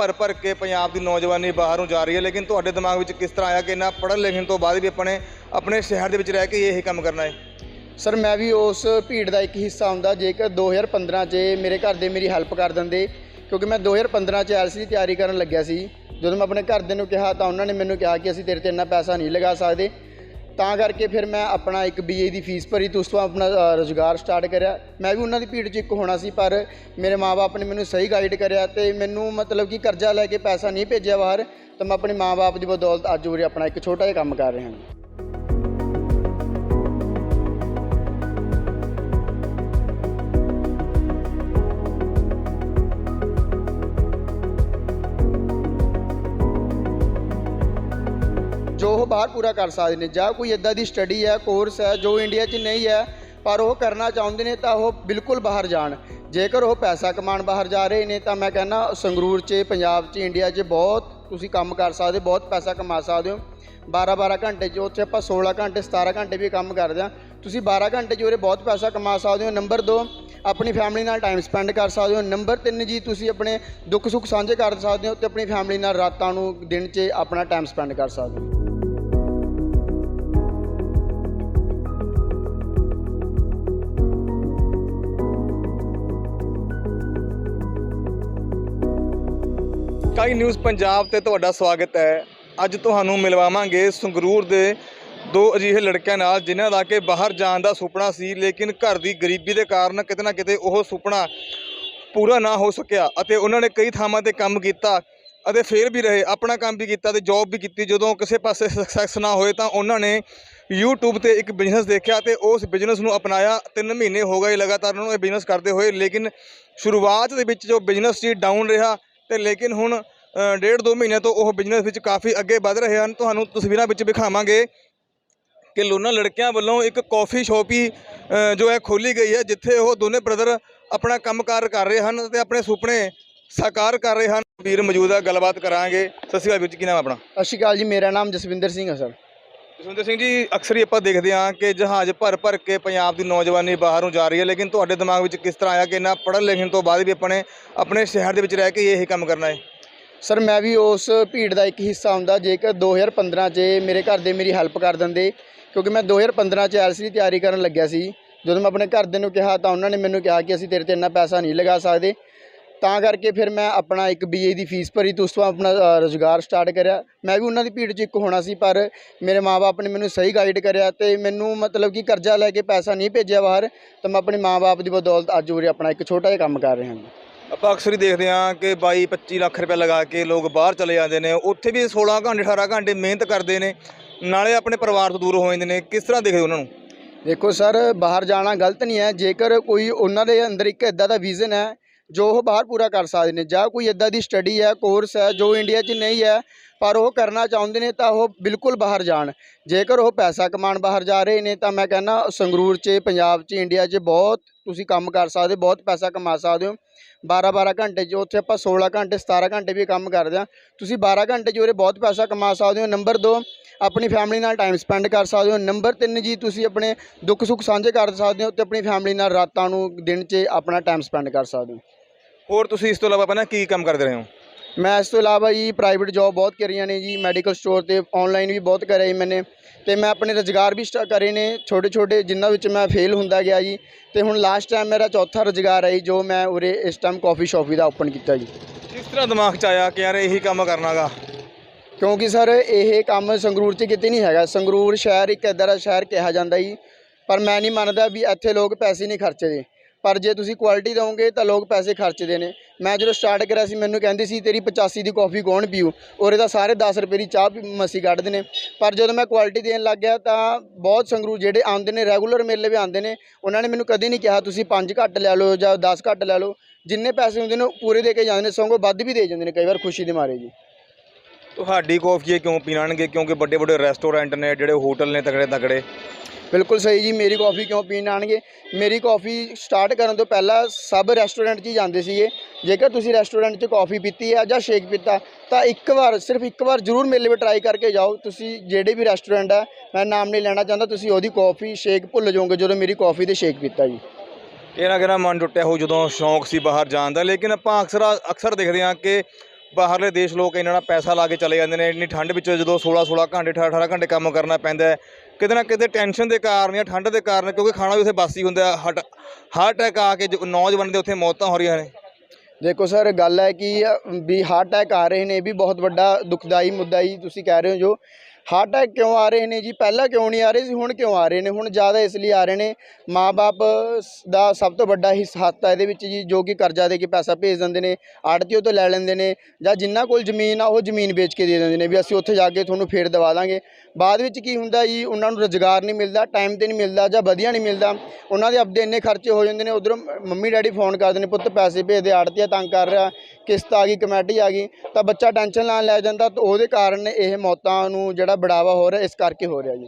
ਭਰ ਭਰ ਕੇ ਪੰਜਾਬ ਦੀ ਨੌਜਵਾਨੀ ਬਾਹਰ ਨੂੰ ਜਾ ਰਹੀ ਹੈ। ਲੇਕਿਨ ਤੁਹਾਡੇ ਦਿਮਾਗ ਵਿੱਚ ਕਿਸ ਤਰ੍ਹਾਂ ਆਇਆ ਕਿ ਇੰਨਾ ਪੜ੍ਹਨ ਲਿਖਣ ਤੋਂ ਬਾਅਦ ਵੀ ਆਪਣੇ ਆਪਣੇ ਸ਼ਹਿਰ ਦੇ ਵਿੱਚ ਰਹਿ ਕੇ ਇਹ ਕੰਮ ਕਰਨਾ ਹੈ? ਸਰ, ਮੈਂ ਵੀ ਉਸ ਭੀੜ ਦਾ ਇੱਕ ਹਿੱਸਾ ਹੁੰਦਾ। ਜੇਕਰ 2015 'ਚ ਮੇਰੇ ਘਰ ਦੇ ਮੇਰੀ ਹੈਲਪ ਕਰ ਦਿੰਦੇ, ਕਿਉਂਕਿ ਮੈਂ 2015 'ਚ ਐਲਸੀ ਦੀ ਤਿਆਰੀ ਕਰਨ ਲੱਗਿਆ ਸੀ। ਜਦੋਂ ਮੈਂ ਆਪਣੇ ਘਰਦਿਆਂ ਨੂੰ ਕਿਹਾ ਤਾਂ ਉਹਨਾਂ ਨੇ ਮੈਨੂੰ ਕਿਹਾ ਕਿ ਅਸੀਂ ਤੇਰੇ ਤੇ ਇੰਨਾ ਪੈਸਾ ਨਹੀਂ ਲਗਾ ਸਕਦੇ। ਤਾਂ ਕਰਕੇ ਫਿਰ ਮੈਂ ਆਪਣਾ ਇੱਕ ਬੀਏ ਦੀ ਫੀਸ ਭਰੀ ਤੇ ਉਸ ਤੋਂ ਆਪਣਾ ਅ, ਰੁਜ਼ਗਾਰ ਸਟਾਰਟ ਕਰਿਆ। ਮੈਂ ਵੀ ਉਹਨਾਂ ਦੀ ਭੀੜ 'ਚ ਇੱਕ ਹੋਣਾ ਸੀ ਪਰ ਮੇਰੇ ਮਾਪੇ ਨੇ ਮੈਨੂੰ ਸਹੀ ਗਾਈਡ ਕਰਿਆ ਤੇ ਮੈਨੂੰ ਮਤਲਬ ਕਿ ਕਰਜ਼ਾ ਲੈ ਕੇ ਪੈਸਾ ਨਹੀਂ ਭੇਜਿਆ ਬਾਹਰ ਤਾਂ ਮੈਂ ਆਪਣੇ ਮਾਪੇ ਦੀ ਬਦੌਲਤ ਅੱਜ ਉਰੇ ਆਪਣਾ ਇੱਕ ਛੋਟਾ ਜਿਹਾ ਕੰਮ ਕਰ ਰਿਹਾ ਹਾਂ। ਬਾਹਰ ਪੂਰਾ ਕਰ ਸਕਦੇ ਨੇ। ਜਾਂ ਕੋਈ ਇਦਾਂ ਦੀ ਸਟੱਡੀ ਹੈ ਕੋਰਸ ਹੈ, ਜੋ ਇੰਡੀਆ 'ਚ ਨਹੀਂ ਹੈ, ਪਰ ਉਹ ਕਰਨਾ ਚਾਹੁੰਦੇ ਨੇ ਤਾਂ ਉਹ ਬਿਲਕੁਲ ਬਾਹਰ ਜਾਣ। ਜੇਕਰ ਉਹ ਪੈਸਾ ਕਮਾਉਣ ਬਾਹਰ ਜਾ ਰਹੇ ਨੇ ਤਾਂ ਮੈਂ ਕਹਿੰਦਾ ਸੰਗਰੂਰ 'ਚ, ਪੰਜਾਬ 'ਚ ਇੰਡੀਆ 'ਚ ਬਹੁਤ ਤੁਸੀਂ ਕੰਮ ਕਰ ਸਕਦੇ, ਬਹੁਤ ਪੈਸਾ ਕਮਾ ਸਕਦੇ ਹੋ। 12-12 ਘੰਟੇ 'ਚ ਉੱਥੇ ਆਪਾਂ 16 ਘੰਟੇ 17 ਘੰਟੇ ਵੀ ਕੰਮ ਕਰਦੇ ਹਾਂ। ਤੁਸੀਂ 12 ਘੰਟੇ 'ਚ ਉਰੇ ਬਹੁਤ ਪੈਸਾ ਕਮਾ ਸਕਦੇ ਹੋ। ਨੰਬਰ 2 ਆਪਣੀ ਫੈਮਿਲੀ ਨਾਲ ਟਾਈਮ ਸਪੈਂਡ ਕਰ ਸਕਦੇ ਹੋ। ਨੰਬਰ 3 ਜੀ, ਤੁਸੀਂ ਆਪਣੇ ਦੁੱਖ ਸੁੱਖ ਸਾਂਝੇ ਕਰ ਸਕਦੇ ਹੋ ਤੇ ਆਪਣੀ ਫੈਮਿਲੀ ਨਾਲ ਰਾਤਾਂ ਨੂੰ, ਦਿਨ 'ਚ ਆਪਣਾ ਟਾਈਮ ਸਪੈਂਡ ਕਰ ਸਕਦੇ ਹੋ। ਕਾਈ ਨਿਊਜ਼ ਪੰਜਾਬ ਤੇ ਤੁਹਾਡਾ ਸਵਾਗਤ ਹੈ। ਅੱਜ ਤੁਹਾਨੂੰ ਮਿਲਵਾਵਾਂਗੇ ਸੰਗਰੂਰ ਦੇ ਦੋ ਅਜਿਹੇ ਲੜਕਿਆਂ ਨਾਲ ਜਿਨ੍ਹਾਂ ਦਾ ਕਿ ਬਾਹਰ ਜਾਣ ਦਾ ਸੁਪਨਾ ਸੀ, ਲੇਕਿਨ ਘਰ ਦੀ ਗਰੀਬੀ ਦੇ ਕਾਰਨ ਕਿਤੇ ਨਾ ਕਿਤੇ ਉਹ ਸੁਪਨਾ ਪੂਰਾ ਨਾ ਹੋ ਸਕਿਆ ਅਤੇ ਉਹਨਾਂ ਨੇ ਕਈ ਥਾਵਾਂ ਤੇ ਕੰਮ ਕੀਤਾ ਅਤੇ ਫੇਰ ਵੀ ਰਹੇ, ਆਪਣਾ ਕੰਮ ਵੀ ਕੀਤਾ ਤੇ ਜੌਬ ਵੀ ਕੀਤੀ। ਜਦੋਂ ਕਿਸੇ ਪਾਸੇ ਸਕਸੈਸ ਨਾ ਹੋਏ ਤਾਂ ਉਹਨਾਂ ਨੇ YouTube ਤੇ ਇੱਕ ਬਿਜ਼ਨਸ ਦੇਖਿਆ ਤੇ ਉਸ ਬਿਜ਼ਨਸ ਨੂੰ ਅਪਣਾਇਆ। 3 ਮਹੀਨੇ ਹੋ ਗਏ ਲਗਾਤਾਰ ਉਹਨਾਂ ਨੂੰ ਇਹ ਬਿਜ਼ਨਸ ਕਰਦੇ ਹੋਏ, ਲੇਕਿਨ ਸ਼ੁਰੂਆਤ ਦੇ ਵਿੱਚ ਜੋ ਬਿਜ਼ਨਸ ਸੀ ਡਾਊਨ ਰਿਹਾ। ਤੇ ਲੇਕਿਨ ਹੁਣ ਡੇਢ ਦੋ ਮਹੀਨੇ ਤੋਂ ਉਹ ਬਿਜ਼ਨਸ ਵਿੱਚ ਕਾਫੀ ਅੱਗੇ ਵਧ ਰਹੇ ਹਨ। ਤੁਹਾਨੂੰ ਤਸਵੀਰਾਂ ਵਿੱਚ ਵਿਖਾਵਾਂਗੇ ਕਿ ਲੋਨਾ ਲੜਕਿਆਂ ਵੱਲੋਂ ਇੱਕ ਕਾਫੀ ਸ਼ਾਪ ਹੀ ਜੋ ਹੈ ਖੋਲੀ ਗਈ ਹੈ, ਜਿੱਥੇ ਉਹ ਦੋਨੇ ਬ੍ਰਦਰ ਆਪਣਾ ਕੰਮਕਾਰ ਕਰ ਰਹੇ ਹਨ ਤੇ ਆਪਣੇ ਸੁਪਨੇ ਸਾਕਾਰ ਕਰ ਰਹੇ ਹਨ। ਵੀਰ ਮੌਜੂਦ ਹੈ ਗੱਲਬਾਤ ਕਰਾਂਗੇ। ਸਤਿ ਸ਼੍ਰੀ ਅਕਾਲ ਵੀਰ ਜੀ, ਕੀ ਨਾਮ ਆਪਣਾ? ਸਤਿ ਸ਼੍ਰੀ ਅਕਾਲ ਜੀ, ਮੇਰਾ ਨਾਮ ਜਸਵਿੰਦਰ ਸਿੰਘ ਹੈ, ਸਰ। ਜਸਵਿੰਦਰ ਸਿੰਘ ਜੀ, ਅਕਸਰ ਹੀ ਆਪਾਂ ਦੇਖਦੇ ਹਾਂ ਕਿ ਜਹਾਜ਼ ਭਰ ਭਰ ਕੇ ਪੰਜਾਬ ਦੀ ਨੌਜਵਾਨੀ ਬਾਹਰ ਨੂੰ ਜਾ ਰਹੀ ਹੈ, ਲੇਕਿਨ ਤੁਹਾਡੇ ਦਿਮਾਗ ਵਿੱਚ ਕਿਸ ਤਰ੍ਹਾਂ ਆਇਆ ਕਿ ਨਾ ਪੜ੍ਹਨ ਲਿਖਣ ਤੋਂ ਬਾਅਦ ਵੀ ਆਪਣੇ ਆਪਣੇ ਸ਼ਹਿਰ ਦੇ ਵਿੱਚ ਰਹਿ ਕੇ ਇਹੀ ਕੰਮ ਕਰਨਾ ਹੈ? ਸਰ, ਮੈਂ ਵੀ ਉਸ ਭੀੜ ਦਾ ਇੱਕ ਹਿੱਸਾ ਹੁੰਦਾ, ਜੇਕਰ 2015 'ਚ ਮੇਰੇ ਘਰ ਦੇ ਮੇਰੀ ਹੈਲਪ ਕਰ ਦਿੰਦੇ, ਕਿਉਂਕਿ ਮੈਂ 2015 'ਚ ਐਲਸੀ ਦੀ ਤਿਆਰੀ ਕਰਨ ਲੱਗਿਆ ਸੀ। ਜਦੋਂ ਮੈਂ ਆਪਣੇ ਘਰਦਿਆਂ ਨੂੰ ਕਿਹਾ ਤਾਂ ਉਹਨਾਂ ਨੇ ਮੈਨੂੰ ਕਿਹਾ ਕਿ ਅਸੀਂ ਤੇਰੇ ਤੇ ਇੰਨਾ ਪੈਸਾ ਨਹੀਂ ਲਗਾ ਸਕਦੇ। ਤਾਂ ਕਰਕੇ ਫਿਰ ਮੈਂ ਆਪਣਾ ਇੱਕ ਬੀਏ ਦੀ ਫੀਸ ਭਰੀ ਤੇ ਉਸ ਤੋਂ ਆਪਣਾ ਰੁਜ਼ਗਾਰ ਸਟਾਰਟ ਕਰਿਆ। ਮੈਂ ਵੀ ਉਹਨਾਂ ਦੀ ਭੀੜ 'ਚ ਇੱਕ ਹੋਣਾ ਸੀ ਪਰ ਮੇਰੇ ਮਾਪੇ ਨੇ ਮੈਨੂੰ ਸਹੀ ਗਾਈਡ ਕਰਿਆ ਤੇ ਮੈਨੂੰ ਮਤਲਬ ਕਿ ਕਰਜ਼ਾ ਲੈ ਕੇ ਪੈਸਾ ਨਹੀਂ ਭੇਜਿਆ ਬਾਹਰ ਤਾਂ ਮੈਂ ਆਪਣੇ ਮਾਪੇ ਦੀ ਬਦੌਲਤ ਅੱਜ ਉਰੇ ਆਪਣਾ ਇੱਕ ਛੋਟਾ ਜਿਹਾ ਕੰਮ ਕਰ ਰਿਹਾ ਹਾਂ। ਆਪਾਂ ਅਕਸਰ ਹੀ ਦੇਖਦੇ ਹਾਂ ਕਿ 22 25 ਲੱਖ ਰੁਪਏ ਲਗਾ ਕੇ ਲੋਕ ਬਾਹਰ ਚਲੇ ਜਾਂਦੇ ਨੇ ਉੱਥੇ ਵੀ 16 ਘੰਟੇ 18 ਘੰਟੇ ਮਿਹਨਤ ਕਰਦੇ ਨੇ ਨਾਲੇ ਆਪਣੇ ਪਰਿਵਾਰ ਤੋਂ ਦੂਰ ਹੋ ਜਾਂਦੇ ਨੇ। ਕਿਸ ਤਰ੍ਹਾਂ ਦੇਖਦੇ ਉਹਨਾਂ ਨੂੰ? ਦੇਖੋ ਸਰ ਬਾਹਰ ਜਾਣਾ ਗਲਤ ਨਹੀਂ ਹੈ। ਜੇਕਰ ਕੋਈ ਉਹਨਾਂ ਦੇ ਅੰਦਰ ਇੱਕ ਇਦਾਂ ਦਾ ਵਿਜ਼ਨ ਹੈ ਜੋ ਉਹ ਬਾਹਰ ਪੂਰਾ ਕਰ ਸਕਦੇ ਨੇ, ਜਾਂ ਕੋਈ ਇਦਾਂ ਦੀ ਸਟੱਡੀ ਹੈ ਕੋਰਸ ਹੈ, ਜੋ ਇੰਡੀਆ 'ਚ ਨਹੀਂ ਹੈ, ਪਰ ਉਹ ਕਰਨਾ ਚਾਹੁੰਦੇ ਨੇ ਤਾਂ ਉਹ ਬਿਲਕੁਲ ਬਾਹਰ ਜਾਣ। ਜੇਕਰ ਉਹ ਪੈਸਾ ਕਮਾਉਣ ਬਾਹਰ ਜਾ ਰਹੇ ਨੇ, ਤਾਂ ਮੈਂ ਕਹਿੰਦਾ ਸੰਗਰੂਰ 'ਚ, ਪੰਜਾਬ 'ਚ ਇੰਡੀਆ 'ਚ ਬਹੁਤ ਤੁਸੀਂ ਕੰਮ ਕਰ ਸਕਦੇ, ਬਹੁਤ ਪੈਸਾ ਕਮਾ ਸਕਦੇ ਹੋ। 12-12 ਘੰਟੇ 'ਚ ਉੱਥੇ ਆਪਾਂ 16 ਘੰਟੇ 17 ਘੰਟੇ ਵੀ ਕੰਮ ਕਰਦੇ ਹਾਂ। ਤੁਸੀਂ 12 ਘੰਟੇ 'ਚ ਉਰੇ ਬਹੁਤ ਪੈਸਾ ਕਮਾ ਸਕਦੇ ਹੋ। ਨੰਬਰ 2 ਆਪਣੀ ਫੈਮਿਲੀ ਨਾਲ ਟਾਈਮ ਸਪੈਂਡ ਕਰ ਸਕਦੇ ਹੋ। ਨੰਬਰ 3 ਜੀ, ਤੁਸੀਂ ਆਪਣੇ ਦੁੱਖ ਸੁੱਖ ਸਾਂਝੇ ਕਰ ਸਕਦੇ ਹੋ ਤੇ ਆਪਣੀ ਫੈਮਿਲੀ ਨਾਲ ਰਾਤਾਂ ਨੂੰ, ਦਿਨ 'ਚ ਆਪਣਾ ਟਾਈਮ ਸਪੈਂਡ ਕਰ ਸਕਦੇ ਹੋ। ਹੋਰ ਤੁਸੀਂ ਇਸ ਤੋਂ ਇਲਾਵਾ ਪਹਿਲਾਂ ਕੀ ਕੰਮ ਕਰਦੇ ਰਹੇ ਹੋ? ਮੈਂ ਇਸ ਤੋਂ ਇਲਾਵਾ ਜੀ ਪ੍ਰਾਈਵੇਟ ਜੌਬ ਬਹੁਤ ਕਰੀਆਂ ਨੇ ਜੀ ਮੈਡੀਕਲ ਸਟੋਰ ਤੇ ਆਨਲਾਈਨ ਵੀ ਬਹੁਤ ਕਰਿਆ ਜੀ ਮੈਨੇ ਤੇ ਮੈਂ ਆਪਣੇ ਰੁਜ਼ਗਾਰ ਵੀ ਸਟਾ ਕਰੇ ਨੇ ਛੋਟੇ ਛੋਟੇ ਜਿਨ੍ਹਾਂ ਵਿੱਚ ਮੈਂ ਫੇਲ ਹੁੰਦਾ ਗਿਆ ਜੀ ਤੇ ਹੁਣ ਲਾਸਟ ਟਾਈਮ ਮੇਰਾ ਚੌਥਾ ਰੁਜ਼ਗਾਰ ਹੈ ਜੀ, ਜੋ ਮੈਂ ਉਰੇ ਇਸ ਟਾਈਮ ਕਾਫੀ ਸ਼ਾਪ ਦਾ ਓਪਨ ਕੀਤਾ ਜੀ। ਕਿਸ ਤਰ੍ਹਾਂ ਦਿਮਾਗ 'ਚ ਆਇਆ ਕਿ ਯਾਰ ਇਹੀ ਕੰਮ ਕਰਨਾਗਾ ਕਿਉਂਕਿ ਸਰ ਇਹ ਕੰਮ ਸੰਗਰੂਰ 'ਚ ਕਿਤੇ ਨਹੀਂ ਹੈਗਾ ਸੰਗਰੂਰ ਸ਼ਹਿਰ ਇੱਕ ਇੱਦਾਂ ਦਾ ਸ਼ਹਿਰ ਕਿਹਾ ਜਾਂਦਾ ਜੀ ਪਰ ਮੈਂ ਨਹੀਂ ਮੰਨਦਾ ਵੀ ਇੱਥੇ ਲੋਕ ਪੈਸੇ ਨਹੀਂ ਖਰਚਦੇ। ਪਰ ਜੇ ਤੁਸੀਂ ਕੁਆਲਿਟੀ ਦਿਓਗੇ ਤਾਂ ਲੋਕ ਪੈਸੇ ਖਰਚਦੇ ਨੇ। ਮੈਂ ਜਦੋਂ ਸਟਾਰਟ ਕਰਿਆ ਸੀ, ਮੈਨੂੰ ਕਹਿੰਦੇ ਸੀ, ਤੇਰੀ 85 ਦੀ ਕਾਫੀ ਕੌਣ ਪੀਊ? ਔਰ ਇਹਦਾ ਸਾਰੇ 10 ਰੁਪਏ ਦੀ ਚਾਹ ਵੀ ਮਸੀ ਕੱਢਦੇ ਨੇ। ਪਰ ਜਦੋਂ ਮੈਂ ਕੁਆਲਿਟੀ ਦੇਣ ਲੱਗ ਗਿਆ ਤਾਂ ਬਹੁਤ ਸੰਗਰੂਰ ਜਿਹੜੇ ਆਉਂਦੇ ਨੇ ਰੈਗੂਲਰ ਮੇਲੇ ਵੀ ਆਉਂਦੇ ਨੇ, ਉਹਨਾਂ ਨੇ ਮੈਨੂੰ ਕਦੇ ਨਹੀਂ ਕਿਹਾ, ਤੁਸੀਂ 5 ਘੱਟ ਲੈ ਲਓ ਜਾਂ 10 ਘੱਟ ਲੈ ਲਓ। ਜਿੰਨੇ ਪੈਸੇ ਹੁੰਦੇ ਨੇ ਉਹ ਪੂਰੇ ਦੇ ਕੇ ਜਾਂਦੇ ਨੇ, ਸਗੋਂ ਵੱਧ ਵੀ ਦੇ ਜਾਂਦੇ ਨੇ, ਕਈ ਵਾਰ ਖੁਸ਼ੀ ਦੇ ਮਾਰੇ ਜੀ। ਤੁਹਾਡੀ ਕੌਫੀ ਇਹ ਕਿਉਂ ਪੀਣਾਣਗੇ ਕਿਉਂਕਿ ਵੱਡੇ ਵੱਡੇ ਰੈਸਟੋਰੈਂਟ ਨੇ, ਜਿਹੜੇ ਹੋਟਲ ਨੇ ਤਕੜੇ ਤਕੜੇ ਬਿਲਕੁਲ ਸਹੀ ਜੀ, ਮੇਰੀ ਕਾਫੀ ਕਿਉਂ ਪੀਣ ਆਣਗੇ ਮੇਰੀ ਕਾਫੀ ਸਟਾਰਟ ਕਰਨ ਤੋਂ ਪਹਿਲਾਂ ਸਭ ਰੈਸਟੋਰੈਂਟ 'ਚ ਹੀ ਜਾਂਦੇ ਸੀਗੇ। ਜੇਕਰ ਤੁਸੀਂ ਰੈਸਟੋਰੈਂਟ 'ਚ ਕਾਫੀ ਪੀਤੀ ਹੈ ਜਾਂ ਸ਼ੇਕ ਪੀਤਾ, ਤਾਂ ਇੱਕ ਵਾਰ, ਸਿਰਫ ਇੱਕ ਵਾਰ ਜ਼ਰੂਰ ਮੇਲੇ 'ਤੇ ਟਰਾਈ ਕਰਕੇ ਜਾਓ। ਤੁਸੀਂ ਜਿਹੜੇ ਵੀ ਰੈਸਟੋਰੈਂਟ ਹੈ ਮੈਂ ਨਾਮ ਨਹੀਂ ਲੈਣਾ ਚਾਹੁੰਦਾ, ਤੁਸੀਂ ਉਹਦੀ ਕਾਫੀ ਸ਼ੇਕ ਭੁੱਲ ਜਾਓਗੇ ਜਦੋਂ ਮੇਰੀ ਕਾਫੀ ਤੇ ਸ਼ੇਕ ਪੀਤਾ ਜੀ। ਕਿਹੜਾ ਕਿਹੜਾ ਮਨ ਟੁੱਟਿਆ ਹੋ ਜਦੋਂ ਸ਼ੌਂਕ ਸੀ ਬਾਹਰ ਜਾਣ ਦਾ, ਲੇਕਿਨ ਆਪਾਂ ਅਕਸਰ ਅਕਸਰ ਦੇਖਦੇ ਹਾਂ ਕਿ ਬਾਹਰਲੇ ਦੇਸ਼ ਲੋਕ ਇਹਨਾਂ ਨਾਲ ਪੈਸਾ ਲਾ ਕੇ ਚਲੇ ਜਾਂਦੇ ਨੇ, ਇੰਨੀ ਠੰਡ ਵਿੱਚ ਜਦੋਂ 16 16 ਘੰਟੇ 18 18 ਘੰਟੇ ਕੰਮ ਕਰਨਾ ਪੈਂਦਾ ਕਿਤੇ ਨਾ ਕਿਤੇ ਟੈਨਸ਼ਨ ਦੇ ਕਾਰਨ ਜਾਂ ਠੰਡ ਦੇ ਕਾਰਨ ਕਿਉਂਕਿ ਖਾਣਾ ਵੀ ਉੱਥੇ ਬਾਸੀ ਹੁੰਦਾ ਹੈ, ਹਾਰਟ ਹਾਰਟ ਅਟੈਕ ਆ ਕੇ ਜੋ ਨੌਜਵਾਨ ਦੇ ਉੱਥੇ ਮੌਤਾਂ ਹੋ ਰਹੀਆਂ ਨੇ। ਦੇਖੋ ਸਰ ਗੱਲ ਹੈ ਕਿ ਵੀ ਹਾਰਟ ਅਟੈਕ ਆ ਰਹੇ ਨੇ ਇਹ ਵੀ ਬਹੁਤ ਵੱਡਾ ਦੁਖਦਾਈ ਮੁੱਦਾ ਹੀ ਤੁਸੀਂ ਕਹਿ ਰਹੇ ਹੋ ਜੋ। ਹਾਰਟ ਅਟੈਕ ਕਿਉਂ ਆ ਰਹੇ ਨੇ ਜੀ? ਪਹਿਲਾਂ ਕਿਉਂ ਨਹੀਂ ਆ ਰਹੇ ਸੀ ਹੁਣ ਕਿਉਂ ਆ ਰਹੇ ਨੇ? ਹੁਣ ਜ਼ਿਆਦਾ ਇਸ ਲਈ ਆ ਰਹੇ ਨੇ। ਮਾਪੇ ਦਾ ਸਭ ਤੋਂ ਵੱਡਾ ਹਿੱਸਾ ਹੱਥ ਹੈ ਇਹਦੇ ਵਿੱਚ ਜੀ ਜੋ ਕਿ ਕਰਜ਼ਾ ਦੇ ਕੇ ਪੈਸਾ ਭੇਜ ਦਿੰਦੇ ਨੇ ਆੜਤੀਓ ਤੋਂ ਲੈ ਲੈਂਦੇ ਨੇ ਜਾਂ ਜਿਨ੍ਹਾਂ ਕੋਲ ਜ਼ਮੀਨ ਆ ਉਹ ਜ਼ਮੀਨ ਵੇਚ ਕੇ ਦੇ ਦਿੰਦੇ ਨੇ ਵੀ ਅਸੀਂ ਉੱਥੇ ਜਾ ਕੇ ਤੁਹਾਨੂੰ ਫੇਰ ਦਵਾ ਦਾਂਗੇ। ਬਾਅਦ ਵਿੱਚ ਕੀ ਹੁੰਦਾ ਜੀ, ਉਹਨਾਂ ਨੂੰ ਰੁਜ਼ਗਾਰ ਨਹੀਂ ਮਿਲਦਾ ਟਾਈਮ ਤੇ ਨਹੀਂ ਮਿਲਦਾ ਜਾਂ ਵਧੀਆ ਨਹੀਂ ਮਿਲਦਾ, ਉਹਨਾਂ ਦੇ ਆਪਦੇ ਇੰਨੇ ਖਰਚੇ ਹੋ ਜਾਂਦੇ ਨੇ, ਉਧਰੋਂ ਮੰਮੀ ਡੈਡੀ ਫੋਨ ਕਰਦੇ ਨੇ, ਪੁੱਤ ਪੈਸੇ ਭੇਜ ਦੇ, ਆੜਤੀਆ ਤੰਗ ਕਰ ਰਿਹਾ, ਕਿਸ਼ਤ ਆ ਗਈ, ਕਮੇਟੀ ਆ ਗਈ। ਤਾਂ ਬੱਚਾ ਟੈਨਸ਼ਨ ਲੈਣ ਲੈ ਜਾਂਦਾ ਤਾਂ ਉਹਦੇ ਕਾਰਨ ਇਹ ਮੌਤਾਂ ਨੂੰ ਜਿਹੜਾ ਬੜਾਵਾ ਹੋ ਰਿਹਾ, ਇਸ ਕਰਕੇ ਹੋ ਰਿਹਾ ਜੀ।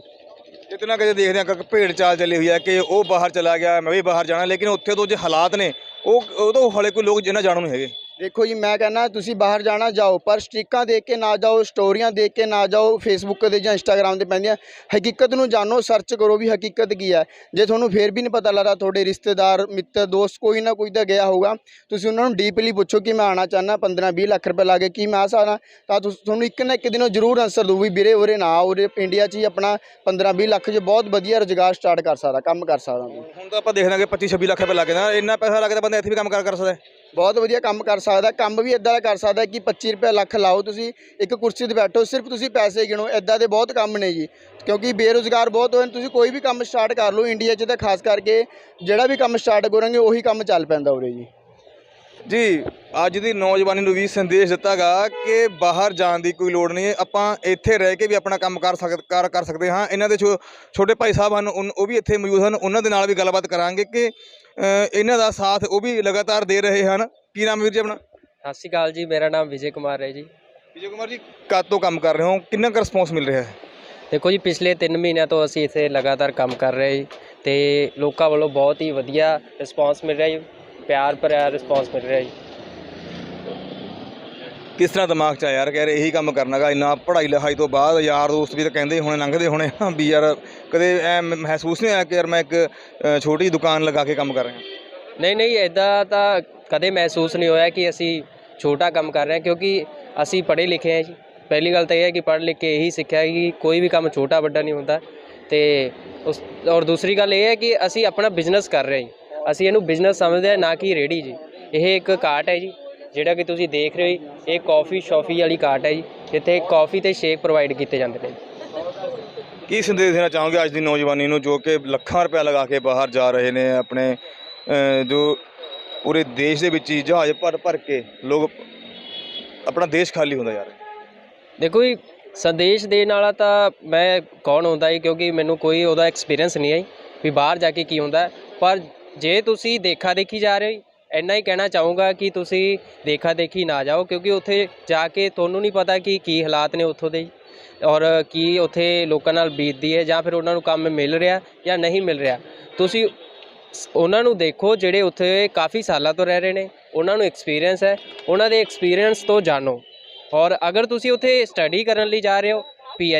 ਕਿਤੇ ਨਾ ਕਿਤੇ ਦੇਖਦੇ ਹਾਂ ਕਿ ਭੇਡ ਚਾਲ ਚੱਲੀ ਹੋਈ ਹੈ ਕਿ ਉਹ ਬਾਹਰ ਚਲਾ ਗਿਆ, ਮੈਂ ਵੀ ਬਾਹਰ ਜਾਣਾ, ਲੇਕਿਨ ਉੱਥੇ ਤੋਂ ਜੇ ਹਾਲਾਤ ਨੇ, ਉਹ ਉਹ ਤੋਂ ਹਲੇ ਕੋਈ ਲੋਕ ਜਿੰਨਾ ਜਾਣੂ ਨਹੀਂ ਹੈਗੇ। ਦੇਖੋ ਜੀ ਮੈਂ ਕਹਿੰਦਾ ਤੁਸੀਂ ਬਾਹਰ ਜਾਣਾ ਜਾਓ ਪਰ ਸਟ੍ਰਿਕਾਂ ਦੇਖ ਕੇ ਨਾ ਜਾਓ ਸਟੋਰੀਆਂ ਦੇਖ ਕੇ ਨਾ ਜਾਓ ਫੇਸਬੁੱਕ ਤੇ ਜਾਂ ਇੰਸਟਾਗ੍ਰam ਤੇ ਪੈਂਦੀਆਂ। ਹਕੀਕਤ ਨੂੰ ਜਾਣੋ ਸਰਚ ਕਰੋ ਵੀ ਹਕੀਕਤ ਕੀ ਹੈ। ਜੇ ਤੁਹਾਨੂੰ ਫੇਰ ਵੀ ਨਹੀਂ ਪਤਾ ਲੱਗਦਾ ਤੁਹਾਡੇ ਰਿਸ਼ਤੇਦਾਰ ਮਿੱਤਰ ਦੋਸਤ ਕੋਈ ਨਾ ਕੋਈ ਤਾਂ ਗਿਆ ਹੋਊਗਾ। ਤੁਸੀਂ ਉਹਨਾਂ ਨੂੰ ਡੀਪਲੀ ਪੁੱਛੋ ਕਿ ਮੈਂ ਆਣਾ ਚਾਹੁੰਦਾ 15 20 ਲੱਖ ਰੁਪਏ ਲਾ ਕੇ ਕੀ ਮੈਂ ਆ ਸਕਦਾ। ਤਾਂ ਤੁਸ- ਤੁਹਾਨੂੰ ਇੱਕ ਨਾ ਇੱਕ ਦਿਨ ਜ਼ਰੂਰ ਆਨਸਰ ਦਊ ਵੀ ਵੀਰੇ ਉਰੇ ਨਾ ਉਰੇ ਇੰਡੀਆ 'ਚ ਹੀ ਆਪਣਾ 15 20 ਲੱਖ 'ਚ ਬਹੁਤ ਵਧੀਆ ਰੁਜ਼ਗਾਰ ਸਟਾਰਟ ਕਰ ਸਕਦਾ ਕੰਮ ਕਰ ਸਕਦਾ। ਹੁਣ ਤਾਂ ਆਪਾਂ ਦੇਖਦੇ ਹਾਂ ਕਿ 25 26 ਲੱਖ ਰੁਪਏ ਲੱਗ ਜਾਂਦਾ ਇੰਨਾ ਪੈਸਾ ਲੱਗ ਤਾਂ ਬੰਦਾ ਇੱਥੇ ਵੀ ਕੰਮ ਕਰ ਕਰ ਸਕਦਾ ਬਹੁਤ ਵਧੀਆ ਕੰਮ ਕਰ ਸਕਦਾ, ਕੰਮ ਵੀ ਇਦਾਂ ਦਾ ਕਰ ਸਕਦਾ ਕਿ 25 ਰੁਪਏ ਲੱਖ ਲਾਓ ਤੁਸੀਂ, ਇੱਕ ਕੁਰਸੀ ਤੇ ਬੈਠੋ, ਸਿਰਫ ਤੁਸੀਂ ਪੈਸੇ ਗਿਣੋ ਇਦਾਂ ਦੇ ਬਹੁਤ ਕੰਮ ਨੇ ਜੀ। ਕਿਉਂਕਿ ਬੇਰੁਜ਼ਗਾਰ ਬਹੁਤ ਹੋਏ ਤੁਸੀਂ ਕੋਈ ਵੀ ਕੰਮ ਸਟਾਰਟ ਕਰ ਲਓ ਇੰਡੀਆ 'ਚ ਤਾਂ ਖਾਸ ਕਰਕੇ ਜਿਹੜਾ ਵੀ ਕੰਮ ਸਟਾਰਟ ਕਰੋਗੇ ਉਹੀ ਕੰਮ ਚੱਲ ਪੈਂਦਾ ਉਰੇ ਜੀ। ਜੀ, ਅੱਜ ਦੀ ਨੌਜਵਾਨੀ ਨੂੰ ਵੀ ਸੰਦੇਸ਼ ਦਿੱਤਾਗਾ ਕਿ ਬਾਹਰ ਜਾਣ ਦੀ ਕੋਈ ਲੋੜ ਨਹੀਂ, ਆਪਾਂ ਇੱਥੇ ਰਹਿ ਕੇ ਵੀ ਆਪਣਾ ਕੰਮ ਕਰ ਕਰ ਕਰ ਸਕਦੇ ਹਾਂ। ਇਹਨਾਂ ਦੇ ਛੋ- ਛੋਟੇ ਭਾਈ ਸਾਹਿਬ ਹਨ, ਉਨ- ਉਹ ਵੀ ਇੱਥੇ ਮੌਜੂਦ ਹਨ, ਉਹਨਾਂ ਦੇ ਨਾਲ ਵੀ ਗੱਲਬਾਤ ਕਰਾਂਗੇ ਕਿ ਇਹਨਾਂ ਦਾ ਸਾਥ ਉਹ ਵੀ ਲਗਾਤਾਰ ਦੇ ਰਹੇ ਹਨ। ਕੀ ਨਾਮ ਹੈ ਵੀਰ ਜੀ ਆਪਣਾ? ਸਤਿ ਸ਼੍ਰੀ ਅਕਾਲ ਜੀ ਮੇਰਾ ਨਾਮ ਵਿਜੇ ਕੁਮਾਰ ਹੈ ਜੀ। ਵਿਜੇ ਕੁਮਾਰ ਜੀ ਕਦ ਤੋਂ ਕੰਮ ਕਰ ਰਹੇ ਹੋ? ਕਿੰਨਾ ਕੁ ਰਿਸਪੌਂਸ ਮਿਲ ਰਿਹਾ ਹੈ? ਦੇਖੋ ਜੀ ਪਿਛਲੇ 3 ਮਹੀਨਿਆਂ ਤੋਂ ਅਸੀਂ ਇੱਥੇ ਲਗਾਤਾਰ ਕੰਮ ਕਰ ਰਹੇ ਜੀ ਤੇ ਲੋਕਾਂ ਵੱਲੋਂ ਬਹੁਤ ਹੀ ਵਧੀਆ ਰਿਸਪਾਂਸ ਮਿਲ ਰਿਹਾ ਜੀ ਪਿਆਰ ਭਰਿਆ ਰਿਸਪਾਂਸ ਮਿਲ ਰਿਹਾ ਜੀ। ਕਿਸ ਤਰ੍ਹਾਂ ਦਿਮਾਗ 'ਚ ਆਇਆ ਯਾਰ ਕਿ ਯਾਰ ਇਹੀ ਕੰਮ ਕਰਨਾਗਾ ਇੰਨਾ ਪੜ੍ਹਾਈ ਲਿਖਾਈ ਤੋਂ ਬਾਅਦ ਯਾਰ ਦੋਸਤ ਵੀ ਤਾਂ ਕਹਿੰਦੇ ਹੋਣੇ ਲੰਘਦੇ ਹੋਣੇ ਆ ਵੀ ਯਾਰ ਕਦੇ ਐ ਮਹਿਸੂਸ ਨਹੀਂ ਹੋਇਆ ਕਿ ਯਾਰ ਮੈਂ ਇੱਕ ਛੋਟੀ ਦੁਕਾਨ ਲਗਾ ਕੇ ਕੰਮ ਕਰ ਰਿਹਾ? ਨਹੀਂ ਨਹੀਂ ਐਦਾਂ ਤਾਂ ਕਦੇ ਮਹਿਸੂਸ ਨਹੀਂ ਹੋਇਆ ਕਿ ਅਸੀਂ ਛੋਟਾ ਕੰਮ ਕਰ ਰਹੇ ਹਾਂ ਕਿਉਂਕਿ ਅਸੀਂ ਪੜ੍ਹੇ ਲਿਖੇ ਹਾਂ ਜੀ। ਪਹਿਲੀ ਗੱਲ ਤਾਂ ਇਹ ਹੈ ਕਿ ਪੜ੍ਹ ਲਿਖ ਕੇ ਇਹੀ ਸਿੱਖਿਆ ਕਿ ਕੋਈ ਵੀ ਕੰਮ ਛੋਟਾ ਵੱਡਾ ਨਹੀਂ ਹੁੰਦਾ। ਤੇ ਉਸ ਔਰ ਦੂਸਰੀ ਗੱਲ ਇਹ ਹੈ ਕਿ ਅਸੀਂ ਆਪਣਾ ਬਿਜ਼ਨਸ ਕਰ ਰਹੇ ਹਾਂ ਅਸੀਂ ਇਹਨੂੰ ਬਿਜ਼ਨਸ ਸਮਝਦੇ ਹਾਂ ਨਾ ਕਿ ਰੇੜੀ ਜੀ। ਇਹ ਇੱਕ ਕਾਰਟ ਹੈ ਜੀ ਜਿਹੜਾ ਕਿ ਤੁਸੀਂ ਦੇਖ ਰਹੇ ਹੋ ਜੀ, ਇਹ ਕਾਫੀ ਸ਼ਾਫੀ ਵਾਲੀ ਕਾਰਟ ਹੈ ਜੀ ਜਿੱਥੇ ਕਾਫੀ ਤੇ ਸ਼ੇਕ ਪ੍ਰੋਵਾਈਡ ਕੀਤੇ ਜਾਂਦੇ ਨੇ ਕੀ ਸੰਦੇਸ਼ ਦੇਣਾ ਚਾਹੋਗੇ ਅੱਜ ਦੀ ਨੌਜਵਾਨੀ ਨੂੰ ਜੋ ਕਿ ਲੱਖਾਂ ਰੁਪਏ ਲਗਾ ਕੇ ਬਾਹਰ ਜਾ ਰਹੇ ਨੇ ਆਪਣੇ ਜੋ ਪੂਰੇ ਦੇਸ਼ ਦੇ ਵਿੱਚ ਹੀ ਜਹਾਜ਼ ਭਰ ਭਰ ਕੇ ਲੋਕ ਆਪਣਾ ਦੇਸ਼ ਖਾਲੀ ਹੁੰਦਾ ਯਾਰ ਦੇਖੋ ਜੀ, ਸੰਦੇਸ਼ ਦੇਣ ਵਾਲਾ ਤਾਂ ਮੈਂ ਕੌਣ ਹੁੰਦਾ ਜੀ, ਕਿਉਂਕਿ ਮੈਨੂੰ ਕੋਈ ਉਹਦਾ ਐਕਸਪੀਰੀਅੰਸ ਨਹੀਂ ਹੈ ਵੀ ਬਾਹਰ ਜਾ ਕੇ ਕੀ ਹੁੰਦਾ ਪਰ ਜੇ ਤੁਸੀਂ ਦੇਖਾ ਦੇਖੀ ਜਾ ਰਹੇ ਹੋ ਇੰਨਾ ਹੀ ਕਹਿਣਾ ਚਾਹੂੰਗਾ ਕਿ ਤੁਸੀਂ ਦੇਖਾ ਦੇਖੀ ਨਾ ਜਾਓ, ਕਿਉਂਕਿ ਉੱਥੇ ਜਾ ਕੇ ਤੁਹਾਨੂੰ ਨਹੀਂ ਪਤਾ ਕਿ ਕੀ ਹਾਲਾਤ ਨੇ ਉੱਥੋਂ ਦੇ ਔਰ ਕੀ ਉੱਥੇ ਲੋਕਾਂ ਨਾਲ ਬੀਤਦੀ ਹੈ ਜਾਂ ਫਿਰ ਉਹਨਾਂ ਨੂੰ ਕੰਮ ਮਿਲ ਰਿਹਾ ਜਾਂ ਨਹੀਂ ਮਿਲ ਰਿਹਾ। ਤੁਸੀਂ ਉਹਨਾਂ ਨੂੰ ਦੇਖੋ ਜਿਹੜੇ ਉੱਥੇ ਕਾਫੀ ਸਾਲਾਂ ਤੋਂ ਰਹਿ ਰਹੇ ਨੇ, ਉਹਨਾਂ ਨੂੰ ਐਕਸਪੀਰੀਅੰਸ ਹੈ, ਉਹਨਾਂ ਦੇ ਐਕਸਪੀਰੀਅੰਸ ਤੋਂ ਜਾਣੋ। ਔਰ ਅਗਰ ਤੁਸੀਂ ਉੱਥੇ ਸਟੱਡੀ ਕਰਨ ਲਈ ਜਾ ਰਹੇ ਹੋ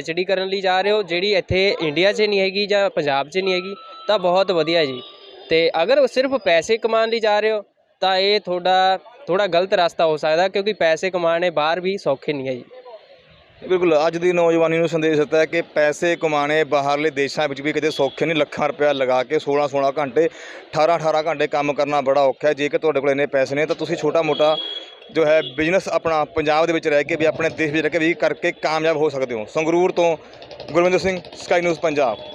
ਡੀ ਕਰਨ ਲਈ ਜਾ ਰਹੇ ਹੋ, ਜਿਹੜੀ ਇੱਥੇ ਇੰਡੀਆ 'ਚ ਨਹੀਂ ਹੈਗੀ ਜਾਂ ਪੰਜਾਬ 'ਚ ਨਹੀਂ ਹੈਗੀ, ਤਾਂ ਬਹੁਤ ਵਧੀਆ ਜੀ। ਤੇ ਅਗਰ ਸਿਰਫ ਪੈਸੇ ਕਮਾਉਣ ਲਈ ਜਾ ਰਹੇ ਹੋ, ਤਾਂ ਇਹ ਤੁਹਾਡਾ ਥੋੜਾ ਗਲਤ ਰਸਤਾ ਹੋ ਸਕਦਾ ਕਿਉਂਕਿ ਪੈਸੇ ਕਮਾਉਣੇ ਬਾਹਰ ਵੀ ਸੌਖੇ ਨਹੀਂ ਹੈ ਜੀ। ਬਿਲਕੁਲ, ਅੱਜ ਦੀ ਨੌਜਵਾਨੀ ਨੂੰ ਸੰਦੇਸ਼ ਦਿੱਤਾ ਹੈ ਕਿ ਪੈਸੇ ਕਮਾਣੇ ਬਾਹਰਲੇ ਦੇਸ਼ਾਂ ਵਿੱਚ ਵੀ ਕਿਤੇ ਸੌਖੇ ਨਹੀਂ। ਲੱਖਾਂ ਰੁਪਇਆ ਲਗਾ ਕੇ 16 16 ਘੰਟੇ 18 18 ਘੰਟੇ ਕੰਮ ਕਰਨਾ ਬੜਾ ਔਖਾ ਹੈ। ਜੇਕਰ ਤੁਹਾਡੇ ਕੋਲ ਇੰਨੇ ਪੈਸੇ ਨੇ, ਤਾਂ ਤੁਸੀਂ ਛੋਟਾ ਮੋਟਾ ਜੋ ਹੈ ਬਿਜ਼ਨਸ ਆਪਣਾ ਪੰਜਾਬ ਦੇ ਵਿੱਚ ਰਹਿ ਕੇ ਵੀ ਆਪਣੇ ਦੇਸ਼ ਵਿੱਚ ਰਹਿ ਕੇ ਵੀ ਕਰਕੇ ਕਾਮਯਾਬ ਹੋ ਸਕਦੇ ਹੋ। ਸੰਗਰੂਰ ਤੋਂ ਗੁਰਵਿੰਦਰ ਸਿੰਘ, ਸਕਾਈ ਨਿਊਜ਼ ਪੰਜਾਬ।